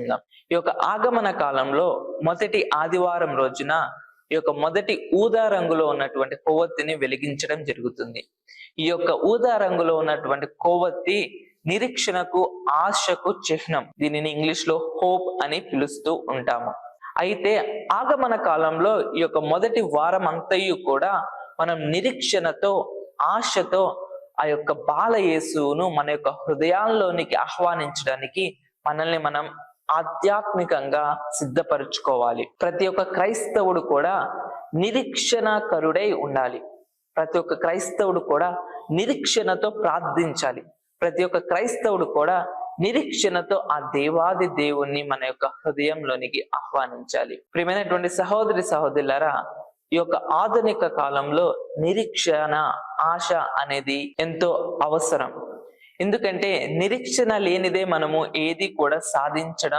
ఉందాం. ఈ యొక్క ఆగమన కాలంలో మొదటి ఆదివారం రోజున ఈ యొక్క మొదటి ఊదా రంగులో ఉన్నటువంటి కొవ్వొత్తిని వెలిగించడం జరుగుతుంది. ఈ యొక్క ఊదా రంగులో ఉన్నటువంటి కొవ్వొత్తి నిరీక్షణకు ఆశకు చిహ్నం. దీనిని ఇంగ్లీష్లో హోప్ అని పిలుస్తూ ఉంటాము. అయితే ఆగమన కాలంలో ఈ యొక్క మొదటి వారం అంతయు కూడా మనం నిరీక్షణతో ఆశతో ఆ యొక్క బాల యేసును మన యొక్క హృదయాల్లోనికి ఆహ్వానించడానికి మనల్ని మనం ఆధ్యాత్మికంగా సిద్ధపరచుకోవాలి. ప్రతి ఒక్క క్రైస్తవుడు కూడా నిరీక్షణకరుడై ఉండాలి. ప్రతి ఒక్క క్రైస్తవుడు కూడా నిరీక్షణతో ప్రార్థించాలి. ప్రతి ఒక్క క్రైస్తవుడు కూడా నిరీక్షణతో ఆ దేవాది దేవుణ్ణి మన యొక్క హృదయంలోనికి ఆహ్వానించాలి. ప్రియమైనటువంటి సహోదరి సహోదరులరా ఈ యొక్క ఆధునిక కాలంలో నిరీక్షణ ఆశ అనేది ఎంతో అవసరం. ఎందుకంటే నిరీక్షణ లేనిదే మనము ఏది కూడా సాధించడం